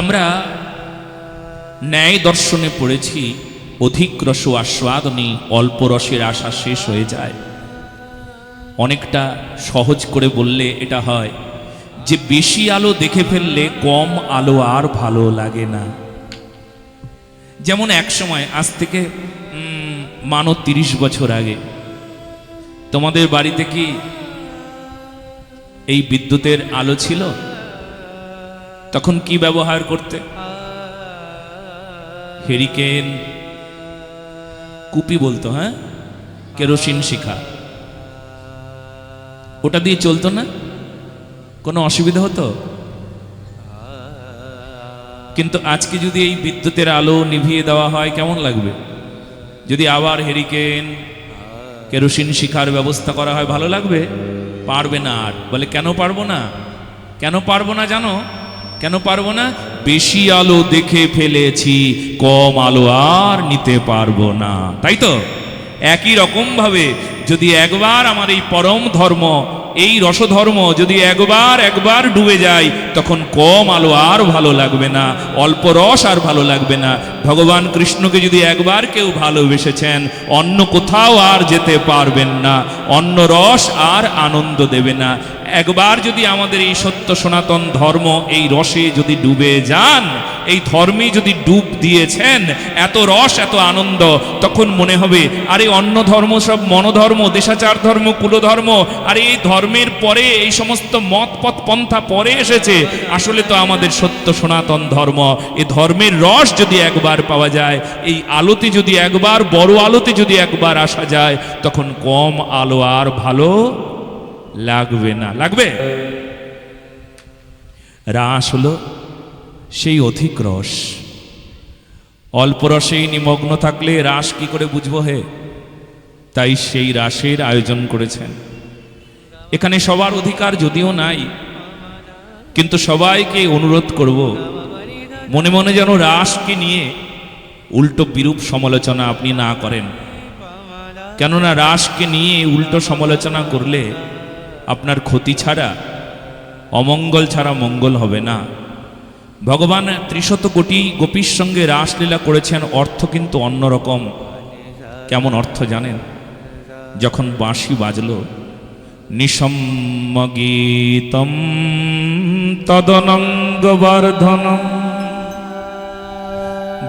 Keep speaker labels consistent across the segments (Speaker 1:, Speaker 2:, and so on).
Speaker 1: আমরা ন্যায় দর্শনে পড়েছি অধিক রস আস্বাদনী অল্প রসের আশা শেষ হয়ে যায়। অনেকটা সহজ করে বললে এটা হয়, যে বেশি আলো দেখে ফেললে কম আলো আর ভালো লাগে না। যেমন এক সময়, আজ থেকে মানো তিরিশ বছর আগে, তোমাদের বাড়িতে কি এই বিদ্যুতের আলো ছিল? তখন কি ব্যবহার করতে? হেরিকেন কুপি বলতো হ্যাঁ? কেরোসিন শিখা। ওটা দিয়ে চলতো না? কোনো অসুবিধা হতো? কিন্তু আজকে যদি এই বিদ্যুতের আলো নিভিয়ে দেওয়া হয়, কেমন লাগবে? যদি আবার হেরিকেন কেরোসিন শিখার ব্যবস্থা করা হয়, ভালো লাগবে? পারবে না আর। বলে, কেন পারব না? কেন পারব না জানো? কেন পারব না? বেশি আলো দেখে ফেলেছি, কম আলো আর নিতে পারব না। তাই তো? একই রকম ভাবে যদি একবার আমার এই পরম ধর্ম, এই রসধর্ম যদি একবার একবার ডুবে যায়, তখন কম আলো আর ভালো লাগবে না, অল্প রস আর ভালো লাগবে না। ভগবান কৃষ্ণকে যদি একবার কেউ ভালোবেসেছেন, অন্য কোথাও আর যেতে পারবেন না, অন্য রস আর আনন্দ দেবে না। একবার যদি আমাদের এই সত্য সনাতন ধর্ম, এই রসে যদি ডুবে যান, এই ধর্মে যদি ডুব দিয়েছেন, এত রস, এত আনন্দ, তখন মনে হবে, আরে অন্য ধর্ম সব মনোধর্ম, দেশাচার ধর্ম, কুলধর্ম, আর এই ধর্মের পরে এই সমস্ত মত পথ পন্থা পরে এসেছে। আসলে তো আমাদের সত্য সনাতন ধর্ম এই ধর্মের রস যদি একবার পাওয়া যায়, এই আলোতে যদি একবার, বড় আলোতে যদি একবার আসা যায়, তখন কম আলো আর ভালো লাগবে না। লাগবে? রাস হলো সেই অধিক রস। অল্প রসেই নিমগ্ন থাকলে রাস কি করে বুঝব হে? তাই সেই রাসের আয়োজন করেছেন। এখানে সবার অধিকার যদিও নাই, কিন্তু সবাইকে অনুরোধ করব, মনে মনে যেন রাসকে নিয়ে উল্টো বিরূপ সমালোচনা আপনি না করেন। কেননা রাসকে নিয়ে উল্টো সমালোচনা করলে ক্ষতি ছাড়া, অমঙ্গল ছাড়া মঙ্গল হবে না। ভগবান ত্রিশত কোটি গোপীর সঙ্গে রাসলীলা করেছেন, অর্থ কিন্তু অন্যরকম কেমন অর্থ জানেন? যখন বাঁশি বাজলো নিসম্মগীতম তদনঙ্গবর্ধনম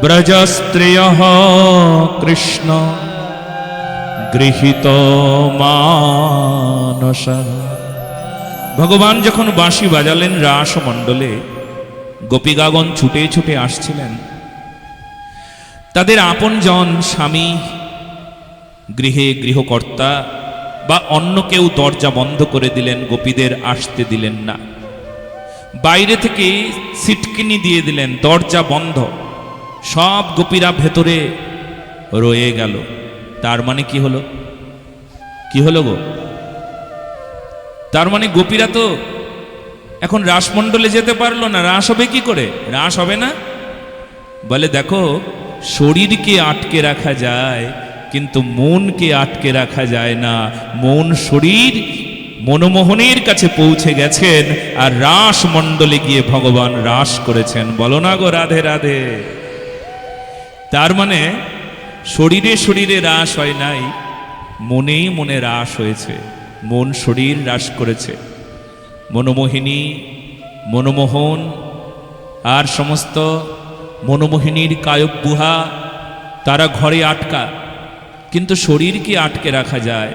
Speaker 1: ব্রজস্ত্রিয় কৃষ্ণ। গৃহীত মানস। ভগবান যখন বাঁশি বাজালেন রাস মণ্ডলে গোপীগাগন ছুটে ছুটে আসছিলেন। তাদের আপনজন স্বামী, গৃহে গৃহকর্তা বা অন্য কেউ দরজা বন্ধ করে দিলেন, গোপীদের আসতে দিলেন না। বাইরে থেকে সিটকিনি দিয়ে দিলেন, দরজা বন্ধ। সব গোপীরা ভেতরে রয়ে গেল। তার মানে কি হলো? কি হলো গো? তার মানে গোপীরা তো এখন রাসমণ্ডলে যেতে পারল না, রাস হবে কি করে? রাস হবে না? বলে দেখো, শরীরকে আটকে রাখা যায়, কিন্তু মনকে আটকে রাখা যায় না। মন শরীর মনমোহনের কাছে পৌঁছে গেছেন আর রাস মণ্ডলে গিয়ে ভগবান রাস করেছেন। বলো না গো, রাধে রাধে। তার মানে শরীরে শরীরে রাস হয় নাই, মনেই মনে রাস হয়েছে, মন শরীর রাস করেছে। মনোমোহিনী, মনমোহন, আর সমস্ত মনোমোহিনীর কায়বগুহা তারা ঘরে আটকা, কিন্তু শরীরকে আটকে রাখা যায়?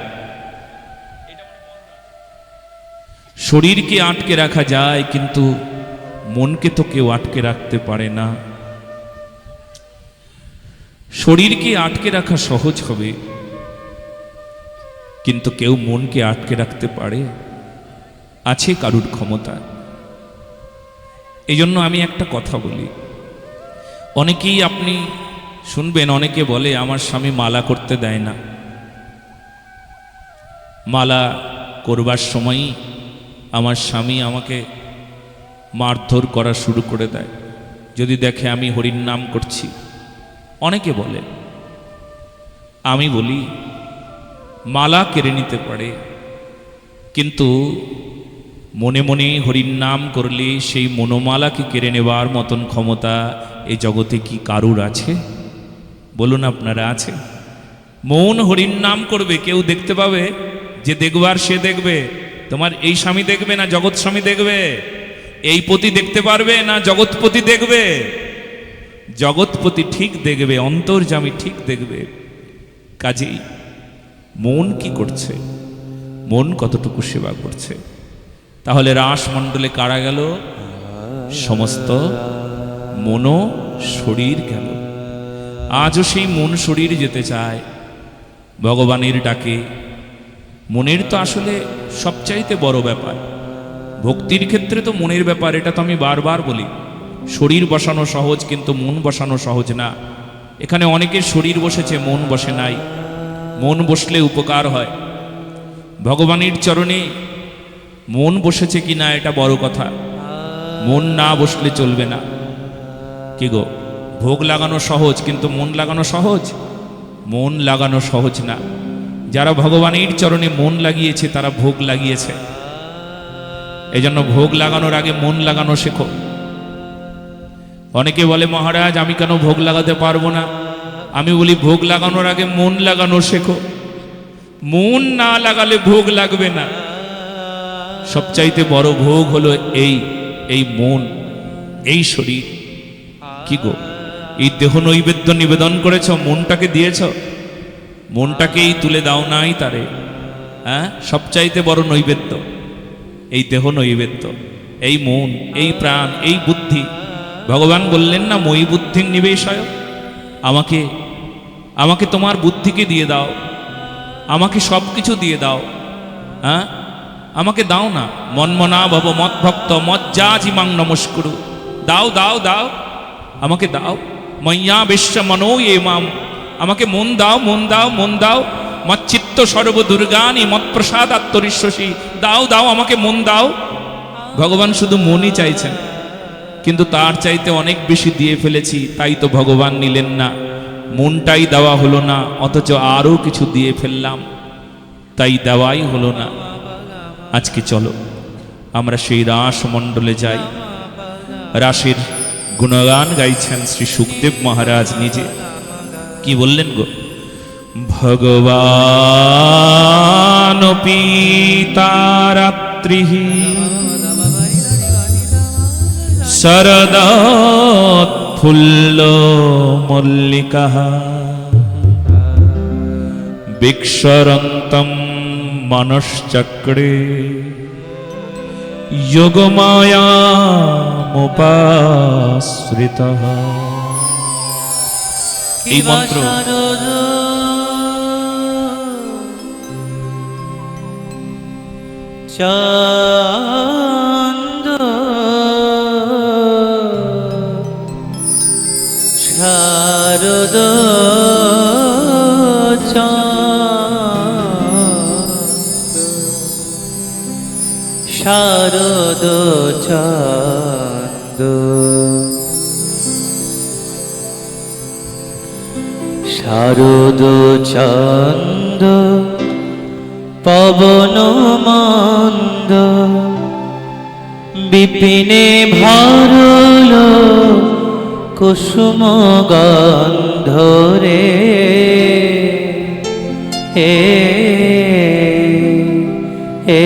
Speaker 1: শরীরকে আটকে রাখা যায়, কিন্তু মনকে তো কেউ আটকে রাখতে পারে না। শরীরকে আটকে রাখা সহজ হবে। কিন্তু কেউ মনকে আটকে রাখতে পারে? আছে কারুর ক্ষমতা? এই জন্য আমি একটা কথা বলি। অনেকেই আপনি শুনবেন, অনেকে বলে, আমার স্বামী মালা করতে দেয় না। মালা করবার সময়ই আমার স্বামী আমাকে মারধর করা শুরু করে দেয়। যদি দেখে আমি হরির নাম করছি। অনেকে বলে, আমি বলি, মালা কেড়ে নিতে পারে, কিন্তু মনে মনে হরির নাম করলে সেই মনোমালাকে কেড়ে নেবার মতন ক্ষমতা এই জগতে কি কারুর আছে? বলুন আপনারা, আছে? মন হরির নাম করবে, কেউ দেখতে পাবে যে দেখবার সে দেখবে, তোমার এই স্বামী দেখবে না, জগৎ স্বামী দেখবে, এই পতি দেখতে পারবে না, জগৎপতি দেখবে। জগৎপতি ঠিক দেখবে অন্তর্জামী ঠিক দেখবে। কাজেই মন কি করছে? মন কতটুকু সেবা করছে? তাহলে রাসমণ্ডলে কারা গেল? সমস্ত মনো শরীর গেল। আজও সেই মন শরীর যেতে চায়। ভগবানের ডাকে। মনের তো আসলে সবচাইতে বড় ব্যাপার। ভক্তির ক্ষেত্রে তো মনের ব্যাপার, এটা তো আমি বারবার বলি। শরীর বসানো সহজ, কিন্তু মন বসানো সহজ না। এখানে অনেকের শরীর বসেছে, মন বসে নাই। মন বসলে উপকার হয়। ভগবানের চরণে মন বসেছে কি না, এটা বড় কথা। মন না বসলে চলবে না। কি গো? ভোগ লাগানো সহজ, কিন্তু মন লাগানো সহজ? মন লাগানো সহজ না। যারা ভগবানের চরণে মন লাগিয়েছে, তারা ভোগ লাগিয়েছে। এই জন্য ভোগ লাগানোর আগে মন লাগানো শেখো। অনেকে বলে, মহারাজ, আমি কেন ভোগ লাগাতে পারব না? আমি বলি, ভোগ লাগানোর আগে মন লাগানো শেখো। মন না লাগালে ভোগ লাগবে না। সবচাইতে বড় ভোগ হলো এই এই মন, এই শরীর। কি গো? এই দেহ নৈবেদ্য নিবেদন করেছ, মনটাকে দিয়েছ? মনটাকেই তুলে দাও নাই তারে। হ্যাঁ? সবচাইতে বড় নৈবেদ্য। এই দেহ নৈবেদ্য, এই মন, এই প্রাণ, এই বুদ্ধি। ভগবান বললেন, না মই বুদ্ধির নিবেশয় আমাকে আমাকে তোমার বুদ্ধিকে দিয়ে দাও। আমাকে সব কিছু দিয়ে দাও। হ্যাঁ? আমাকে দাও না। মনমনা ভব মত ভক্ত মত যা জিমাং নমস্কুরু। দাও দাও দাও। আমাকে দাও। মయ్যা বিশ্ব মনো এ মাম। আমাকে মন দাও মন দাও মন দাও। মত চিত্ত সর্ব দুর্গানি মত প্রসাদ আত্মরিশ্বসী দাও দাও, আমাকে মন দাও। ভগবান শুধু মনই চাইছেন। কিন্তু তার চাইতে অনেক বেশি দিয়ে ফেলেছি, তাই তো ভগবান নিলেন না। মনটাই দেওয়া হলো না, অথচ আরও কিছু দিয়ে ফেললাম, তাই দেওয়াই হলো না। আজকে চলো, আমরা সেই রাস মণ্ডলে যাই। রাসের গুণগান গাইছেন শ্রী সুখদেব মহারাজ নিজে। কি বললেন গো? ভগবান পিতারাত্রি শরদফুল্ল মল্লিকা বিক্ষরন্তম মনশ্চক্রে। যোগমায়ামুপাশ্রিত এই মন্ত্র
Speaker 2: চান্দ শারদ চান্দ শারদ চান্দ পবন মন্দ। বিপিনে ভরল কুসুম গন্ধরে হে হে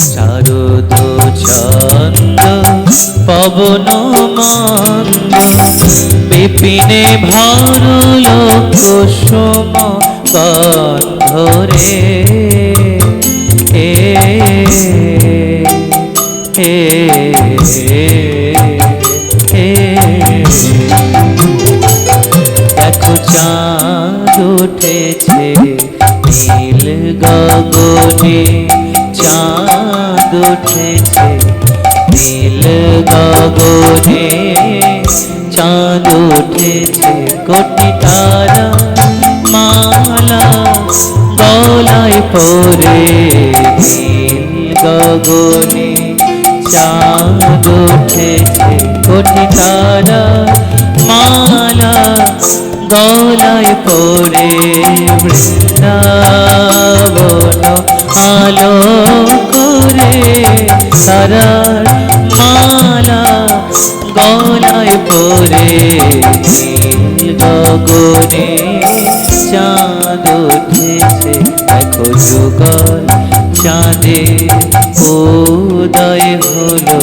Speaker 2: শারদ চন্দ পবন মন্দ বিপিনে ভরল কুসুম গন্ধরে উঠেছে নীল গগনে, চাঁদ উঠেছে, কোটি তারা মালা গলায় পরে। নীল গগনে, চাঁদ উঠেছে, কোটি তারা মালা গলায় পরে। বৃন্দাবন আলো সারার মালা গলায় পরে নীল গগনে চাঁদ উঠেছে। দেখো যুগল চাঁদে, উদয় হলো।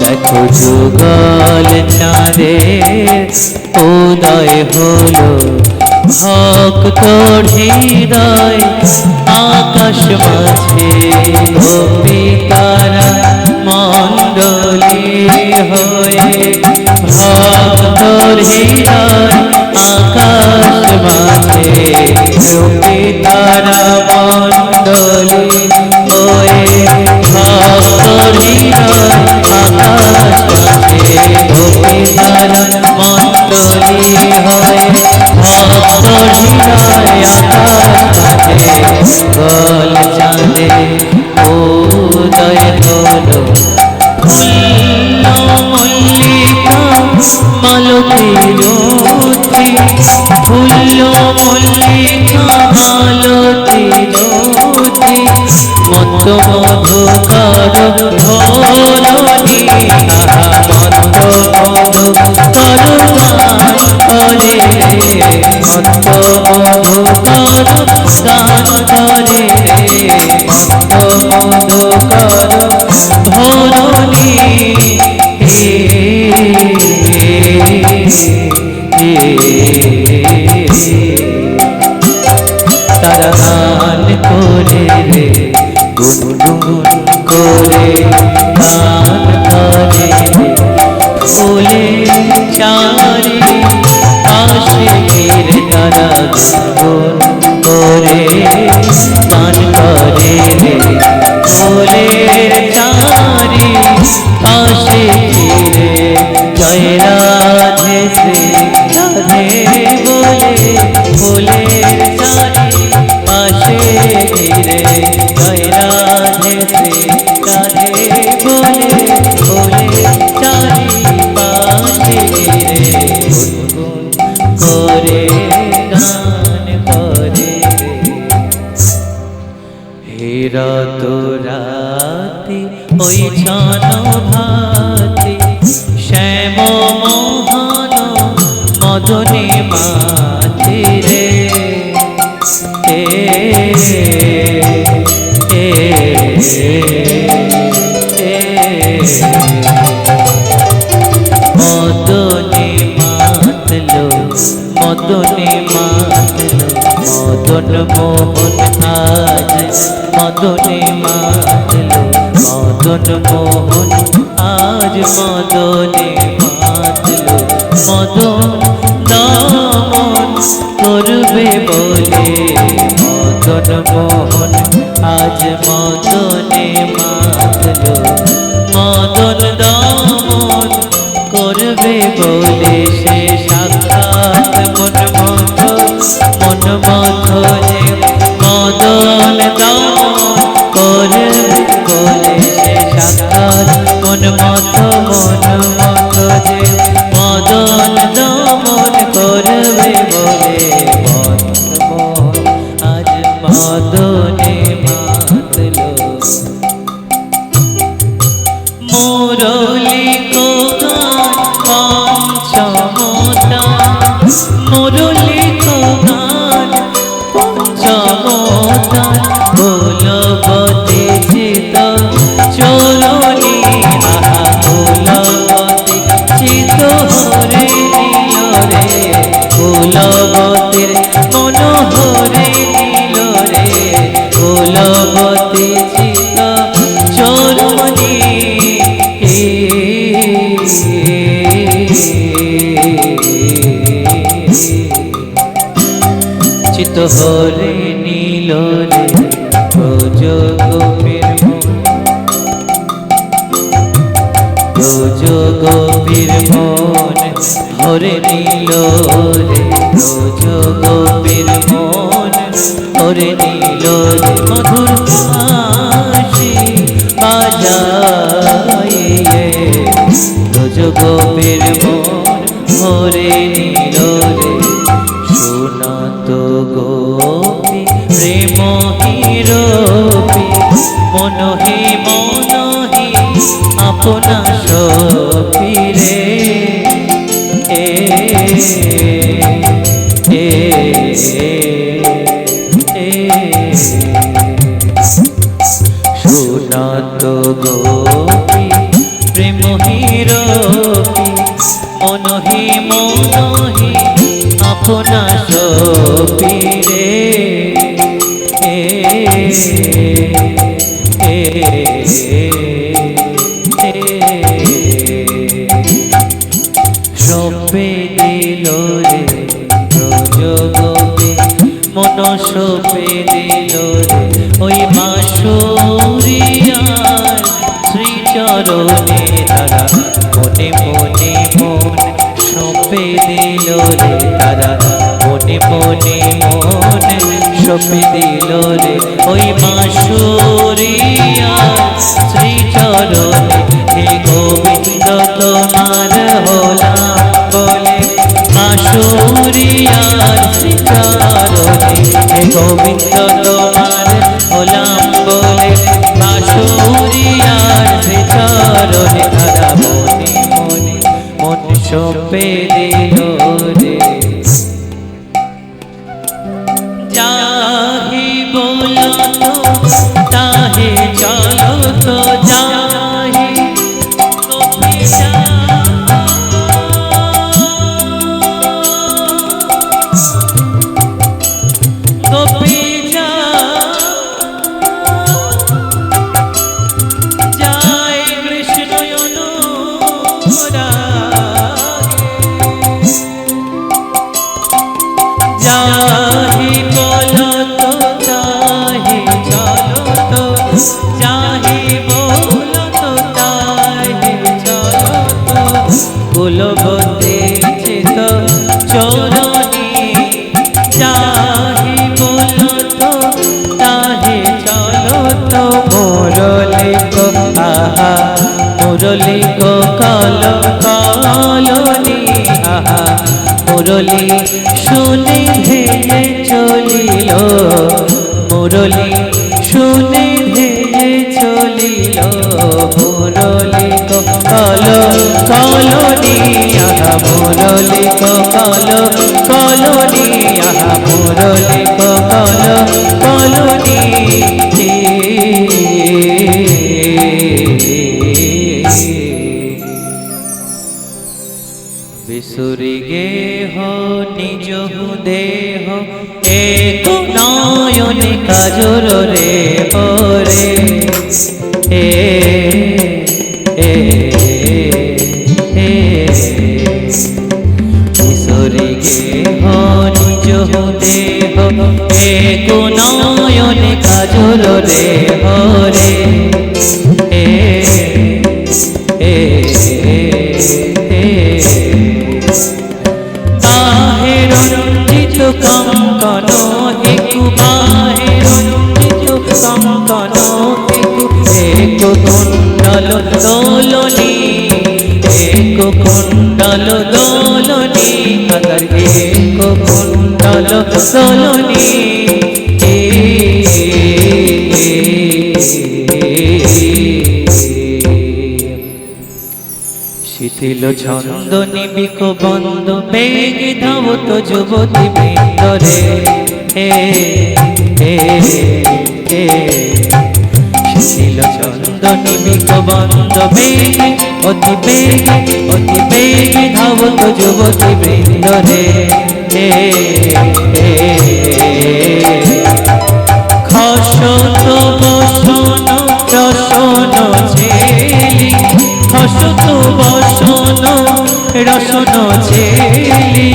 Speaker 2: দেখো যুগল চাঁদে, উদয় হলো। ভক্ত হৃদয় আকাশ মাঝে গোপী তারা মন বলো शाम রত রাতে ওই জন ভাতে শ্যাম মোহন মদনে মাতে রে। এ, মদনে মাতলো মদনে মাতলো, মদন মোহন মদনে মাতলো মদন মোহন আজ মদনে মাতলো মদন ভরে নীল রে রোজ গোপীর রোজ গোপীর মন ভরে নীল রে রোজ গোপীর মন ভরে নীল রে। গোপী প্রেম হিরপি মনহি মনহি আপনা সপিরে এ সপে দিল রে প্রযোগপে মন সপে দিল রে। ওই মাসুরিয়ার শ্রীচরণে তারা মনে মনে মন সপে দিল রে, তারা মনে মনে মন সপে দিল রে। ওই মাসুরিয়ার শ্রীচরণে শ্রীচরণে হে গোবিন্দ অনুরাগে। মুরলি শুনে ধেয়ে চলিল, মুরলি শুনে ধেয়ে চলিল, মুরলি কল কলনি আহা মুরলি কল কলনি আহা মুরলি কল। দেহ এক নয়নে কাজর রে। দোলনি শিথিল ছন্দ নিবিক বন্ধ, বেগে ধাবত যুবতী বৃন্দরে। শিথিল ছন্দ নিবিক বন্ধ, বেগে, অতি বেগে অতি বেগে ধাবত যুবতী বৃন্দরে। খসত বসন রসন ছেলি খসত বসন রসন ছেলি